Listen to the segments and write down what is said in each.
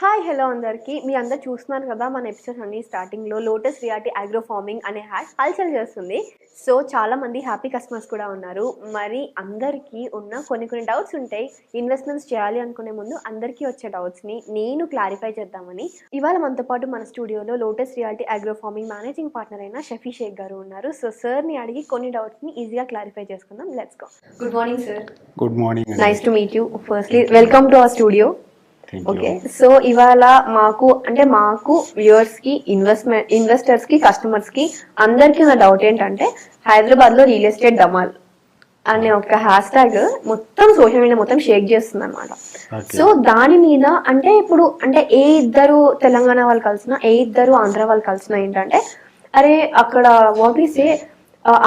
Hi hello అందరికి. మీ అందరు చూస్తున్నారు కదా మన ఎపిసోడ్ అన్ని స్టార్టింగ్లో లోటస్ రియాలిటీ అగ్రో ఫార్మింగ్ అనే హ్యాష్ హల్చల్ చేస్తుంది. సో చాలా మంది హ్యాపీ కస్టమర్స్ కూడా ఉన్నారు. మరి అందరికీ ఉన్న కొన్ని కొన్ని డౌట్స్ ఉంటాయి. ఇన్వెస్ట్మెంట్స్ చేయాలి అనుకునే ముందు అందరికీ వచ్చే డౌట్స్ని నేను క్లారిఫై చేద్దామని. ఇవాళ మనతో పాటు మన స్టూడియోలో lotus reality agro farming managing partner అయిన షఫీ షేక్ గారు ఉన్నారు. సో సార్ని అడిగి కొన్ని డౌట్స్ని ఈజీగా క్లారిఫై చేసుకుందాం. Let's go good morning sir good morning nice to meet you firstly welcome to our studio okay so ఇవాళ మాకు అంటే మాకు వ్యూవర్స్కి ఇన్వెస్ట్మెంట్ ఇన్వెస్టర్స్కి కస్టమర్స్కి అందరికీ ఉన్న డౌట్ ఏంటంటే హైదరాబాద్లో రియల్ ఎస్టేట్ డమాల్ అనే ఒక హ్యాష్ ట్యాగ్ మొత్తం సోషల్ మీడియా మొత్తం షేక్ చేస్తుంది అనమాట. సో దాని మీద అంటే ఇప్పుడు అంటే ఏ ఇద్దరు తెలంగాణ వాళ్ళు కలిసినా ఏ ఇద్దరు ఆంధ్ర వాళ్ళు కలిసినా ఏంటంటే అరే అక్కడ వాట్ ఈస్ ఏ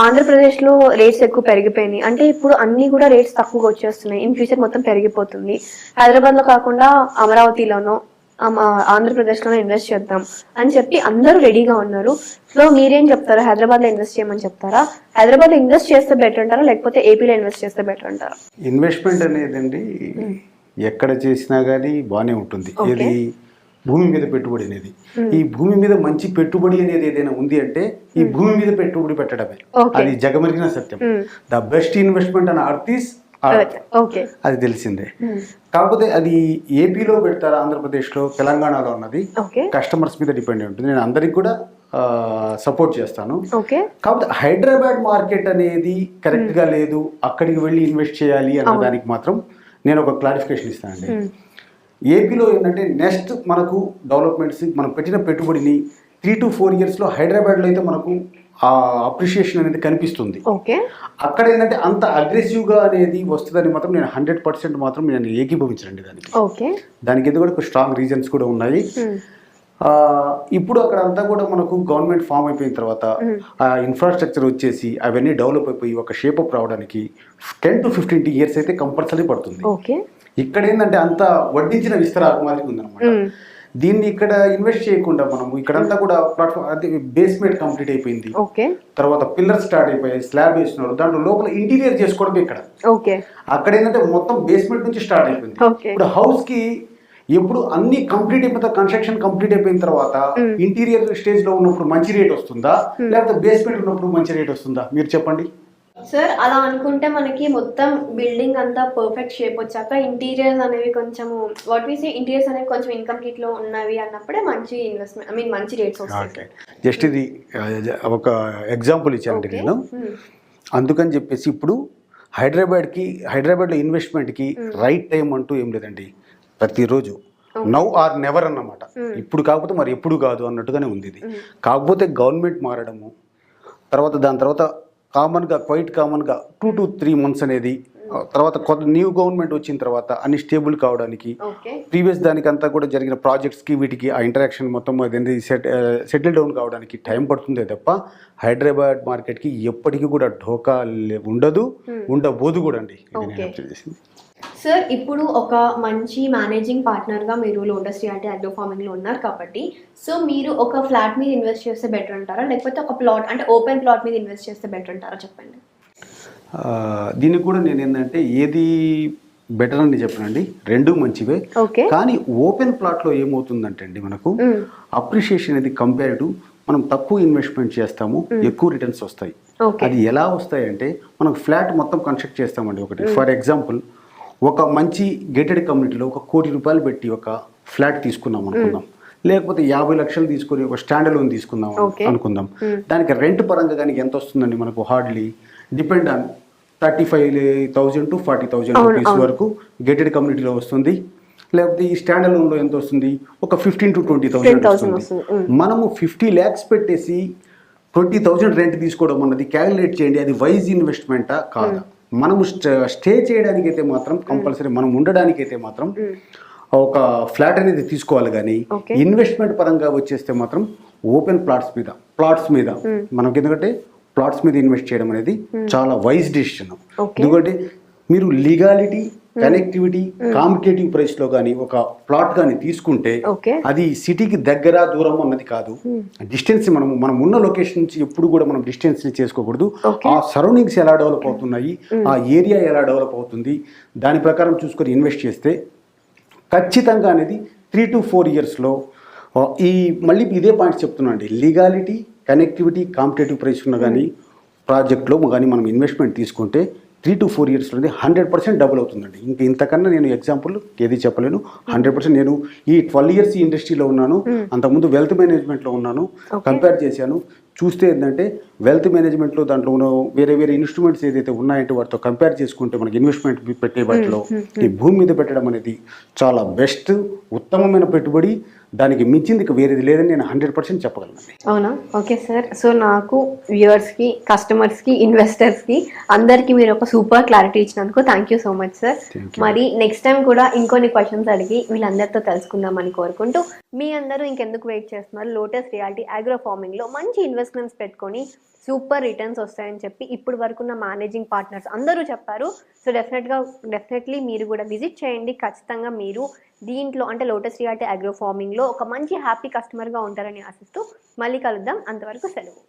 ఆంధ్రప్రదేశ్లో రేట్స్ ఎక్కువ పెరిగిపోయినాయి. అంటే ఇప్పుడు అన్ని కూడా రేట్స్ తక్కువగా వచ్చేస్తున్నాయి. ఇన్ ఫ్యూచర్ మొత్తం పెరిగిపోతుంది. హైదరాబాద్లో కాకుండా అమరావతిలోనో ఆంధ్రప్రదేశ్లోనే ఇన్వెస్ట్ చేద్దాం అని చెప్పి అందరూ రెడీగా ఉన్నారు. సో మీరేం చెప్తారు? హైదరాబాద్లో ఇన్వెస్ట్ చేయమని చెప్తారా? హైదరాబాద్లో ఇన్వెస్ట్ చేస్తే బెటర్ అంటారా? లేకపోతే ఏపీలో ఇన్వెస్ట్ చేస్తే బెటర్ అంటారా? ఇన్వెస్ట్మెంట్ అనేదండి ఎక్కడ చేసినా కానీ బాగానే ఉంటుంది. ఇది భూమి మీద పెట్టుబడి అనేది. ఈ భూమి మీద మంచి పెట్టుబడి అనేది ఏదైనా ఉంది అంటే ఈ భూమి మీద పెట్టుబడి పెట్టడమే. అది జగమెరిగిన సత్యం. ద బెస్ట్ ఇన్వెస్ట్మెంట్ అని అర్త్ ఈస్ ఓకే. అది తెలిసిందే. కాకపోతే అది ఏపీలో పెడతారా ఆంధ్రప్రదేశ్లో తెలంగాణలో ఉన్నది కస్టమర్స్ మీద డిపెండ్ ఉంటుంది. నేను అందరికి కూడా సపోర్ట్ చేస్తాను. కాకపోతే హైదరాబాద్ మార్కెట్ అనేది కరెక్ట్గా లేదు. అక్కడికి వెళ్ళి ఇన్వెస్ట్ చేయాలి అన్న దానికి మాత్రం నేను ఒక క్లారిఫికేషన్ ఇస్తానండి. ఏపీలో ఏంటంటే నెక్స్ట్ మనకు డెవలప్మెంట్స్ మనం పెట్టిన పెట్టుబడిని త్రీ టు ఫోర్ ఇయర్స్లో హైదరాబాద్లో అయితే మనకు ఆ అప్రిషియేషన్ అనేది కనిపిస్తుంది. ఓకే. అక్కడ ఏంటంటే అంత అగ్రెసివ్గా అనేది వస్తుందని మాత్రం నేను హండ్రెడ్ పర్సెంట్ మాత్రం నేను ఏకీభవించండి దానికి. ఓకే. దానికి ఎందుకు కూడా స్ట్రాంగ్ రీజన్స్ కూడా ఉన్నాయి. ఇప్పుడు అక్కడ అంతా కూడా మనకు గవర్నమెంట్ ఫామ్ అయిపోయిన తర్వాత ఆ ఇన్ఫ్రాస్ట్రక్చర్ వచ్చేసి అవన్నీ డెవలప్ అయిపోయి ఒక షేప్ అప్ రావడానికి టెన్ టు ఫిఫ్టీన్ ఇయర్స్ అయితే కంపల్సరీ పడుతుంది. ఓకే. ఇక్కడ ఏంటంటే అంత వడ్డించిన విస్తరాకు మాదిరి ఉందన్నమాట. దీన్ని ఇక్కడ ఇన్వెస్ట్ చేయకుండా మనము ఇక్కడంతా కూడా ప్లాట్ఫామ్ అది బేస్మెంట్ కంప్లీట్ అయిపోయింది. తర్వాత పిల్లర్ స్టార్ట్ అయిపోయాయి స్లాబ్ వేస్తున్నారు. దాంట్లో లోపల ఇంటీరియర్ చేసుకోవడమే ఇక్కడ. అక్కడ ఏంటంటే మొత్తం బేస్మెంట్ నుంచి స్టార్ట్ అయిపోయింది. ఇప్పుడు హౌస్కి ఎప్పుడు అన్ని కంప్లీట్ అయిపోయిన తర్వాత కన్స్ట్రక్షన్ కంప్లీట్ అయిపోయిన తర్వాత ఇంటీరియర్ స్టేజ్లో ఉన్నప్పుడు మంచి రేట్ వస్తుందా? లేకపోతే బేస్మెంట్ ఉన్నప్పుడు మంచి రేట్ వస్తుందా? మీరు చెప్పండి. సార్ అలా అనుకుంటే మనకి మొత్తం బిల్డింగ్ అంతా పర్ఫెక్ట్ షేప్ వచ్చాక ఇంటీరియర్స్ అనేవి కొంచెము వాట్ వి సే ఇంటీరియర్స్ అనేవి కొంచెం ఇన్కంప్లీట్లో ఉన్నవి అన్నప్పుడే మంచి ఇన్వెస్ట్మెంట్ ఐ మీన్ మంచి రేట్స్ వస్తాయి. జస్ట్ ఇది ఒక ఎగ్జాంపుల్ ఇచ్చానండి. నేను. అందుకని చెప్పేసి ఇప్పుడు హైదరాబాద్కి హైదరాబాద్లో ఇన్వెస్ట్మెంట్కి రైట్ టైం అంటూ ఏం లేదండి. ప్రతిరోజు. నౌ ఆర్ నెవర్ అన్నమాట. ఇప్పుడు కాకపోతే మరి ఎప్పుడు కాదు అన్నట్టుగానే ఉంది ఇది. కాకపోతే గవర్నమెంట్ మారడము తర్వాత దాని తర్వాత కామన్గా క్వైట్ కామన్గా టూ టు త్రీ మంత్స్ అనేది తర్వాత కొత్త న్యూ గవర్నమెంట్ వచ్చిన తర్వాత అన్ని స్టేబుల్ కావడానికి ప్రీవియస్ దానికంతా కూడా జరిగిన ప్రాజెక్ట్స్కి వీటికి ఆ ఇంటరాక్షన్ మొత్తం అదేంటి సెట్ సెటిల్ డౌన్ కావడానికి టైం పడుతుందే తప్ప హైదరాబాద్ మార్కెట్కి ఎప్పటికీ కూడా ఢోకా ఉండదు ఉండబోదు కూడా అండి. సార్ ఇప్పుడు ఒక మంచి మేనేజింగ్ పార్ట్నర్గా మీరు లోటస్ రియాలిటీ అగ్రో ఫార్మింగ్లో ఉన్నారు కాబట్టి సో మీరు ఒక ఫ్లాట్ మీద ఇన్వెస్ట్ చేస్తే బెటర్ అంటారా? లేకపోతే ఒక ప్లాట్ అంటే ఓపెన్ ప్లాట్ మీద ఇన్వెస్ట్ చేస్తే బెటర్ అంటారా? చెప్పండి. దీనికి కూడా నేను ఏంటంటే ఏది బెటర్ అని చెప్పనండి. రెండు మంచివే. ఓకే. కానీ ఓపెన్ ప్లాట్లో ఏమవుతుందంటే అండి మనకు అప్రిషియేషన్ అనేది కంపేర్ టు మనం తక్కువ ఇన్వెస్ట్మెంట్ చేస్తాము ఎక్కువ రిటర్న్స్ వస్తాయి. అది ఎలా వస్తాయంటే మనం ఫ్లాట్ మొత్తం కన్స్ట్రక్ట్ చేస్తామండి ఒకటి. ఫర్ ఎగ్జాంపుల్ ఒక మంచి గేటెడ్ కమ్యూనిటీలో ఒక కోటి రూపాయలు పెట్టి ఒక ఫ్లాట్ తీసుకున్నాం అనుకుందాం. లేకపోతే యాభై లక్షలు తీసుకొని ఒక స్టాండ్ లోన్ తీసుకుందాం. అనుకుందాం. దానికి రెంట్ పరంగా కానీ ఎంత వస్తుందండి మనకు hardly depend on thirty five thousand to forty thousand rupees. వరకు గేటెడ్ కమ్యూనిటీలో వస్తుంది. లేకపోతే ఈ స్టాండ్ లోన్లో ఎంత వస్తుంది? ఒక ఫిఫ్టీన్ టు ట్వంటీ 10,000 థౌసండ్ వస్తుంది. వస్తుంది మనము ఫిఫ్టీ ల్యాక్స్ పెట్టేసి ట్వంటీ థౌజండ్ రెంట్ తీసుకోవడం అన్నది క్యాలిక్యులేట్ చేయండి. అది వైజ్ ఇన్వెస్ట్మెంటా కాదా? మనము స్టే చేయడానికి అయితే మాత్రం కంపల్సరీ మనం ఉండడానికి అయితే మాత్రం ఒక ఫ్లాట్ అనేది తీసుకోవాలి కానీ. ఇన్వెస్ట్మెంట్ పరంగా వచ్చేస్తే మాత్రం ఓపెన్ ప్లాట్స్ మీద ప్లాట్స్ మీద మనకి ఎందుకంటే ప్లాట్స్ మీద ఇన్వెస్ట్ చేయడం అనేది చాలా వైజ్ డిసిషన్. ఎందుకంటే మీరు లీగాలిటీ కనెక్టివిటీ కాంపిటేటివ్ ప్రైస్లో కానీ ఒక ప్లాట్ కానీ తీసుకుంటే అది సిటీకి దగ్గర దూరం అన్నది కాదు. డిస్టెన్స్ మనం మనం ఉన్న లొకేషన్ నుంచి ఎప్పుడు కూడా మనం డిస్టెన్స్ చేసుకోకూడదు. ఆ సరౌండింగ్స్ ఎలా డెవలప్ అవుతున్నాయి ఆ ఏరియా ఎలా డెవలప్ అవుతుంది దాని ప్రకారం చూసుకొని ఇన్వెస్ట్ చేస్తే ఖచ్చితంగా అనేది త్రీ టు ఫోర్ ఇయర్స్లో ఈ మళ్ళీ ఇదే పాయింట్ చెప్తున్నాను అండి. లీగాలిటీ కనెక్టివిటీ కాంపిటేటివ్ ప్రైస్ ఉన్న కానీ ప్రాజెక్ట్లో కానీ మనం ఇన్వెస్ట్మెంట్ తీసుకుంటే త్రీ టు ఫోర్ ఇయర్స్లో హండ్రెడ్ పర్సెంట్ డబుల్ అవుతుందండి. ఇంక ఇంతకన్నా నేను ఎగ్జాంపుల్ ఏది చెప్పలేను. హండ్రెడ్ పర్సెంట్ నేను ఈ ట్వెల్వ్ ఇయర్స్ ఈ ఇండస్ట్రీలో ఉన్నాను. అంతకుముందు వెల్త్ మేనేజ్మెంట్లో ఉన్నాను. కంపేర్ చేశాను. చూస్తే ఏంటంటే వెల్త్ మేనేజ్మెంట్లో దాంట్లో ఉన్న వేరే వేరే ఇన్స్ట్రుమెంట్స్ ఏదైతే ఉన్నాయంటే వాటితో కంపేర్ చేసుకుంటే మనకి ఇన్వెస్ట్మెంట్ పెట్టే వాటిలో ఈ భూమి మీద పెట్టడం అనేది చాలా బెస్ట్ ఉత్తమమైన పెట్టుబడి దానికి మించింది వేరేది లేదని నేను హండ్రెడ్ పర్సెంట్ చెప్పగలను. అవునా? Okay sir. సో నాకు వ్యూవర్స్కి కస్టమర్స్కి ఇన్వెస్టర్స్కి అందరికీ మీరు ఒక సూపర్ క్లారిటీ ఇచ్చినందుకు thank you so much sir. మరి నెక్స్ట్ టైం కూడా ఇంకొన్ని క్వశ్చన్స్ అడిగి వీళ్ళందరితో తెలుసుకుందామని కోరుకుంటూ మీ అందరూ ఇంకెందుకు వెయిట్ చేస్తున్నారు? లోటస్ రియాలిటీ అగ్రో ఫార్మింగ్లో మంచి ఇన్వెస్ట్మెంట్స్ పెట్టుకొని సూపర్ రిటర్న్స్ వస్తాయని చెప్పి ఇప్పుడు వరకు ఉన్న మేనేజింగ్ పార్ట్నర్స్ అందరూ చెప్పారు. సో డెఫినెట్గా డెఫినెట్లీ మీరు కూడా విజిట్ చేయండి. ఖచ్చితంగా మీరు దీంట్లో అంటే లోటస్ రియాల్టీ అగ్రో ఫార్మింగ్లో ఒక మంచి హ్యాపీ కస్టమర్గా ఉంటారని ఆశిస్తూ మళ్ళీ కలుద్దాం. అంతవరకు సెలవు.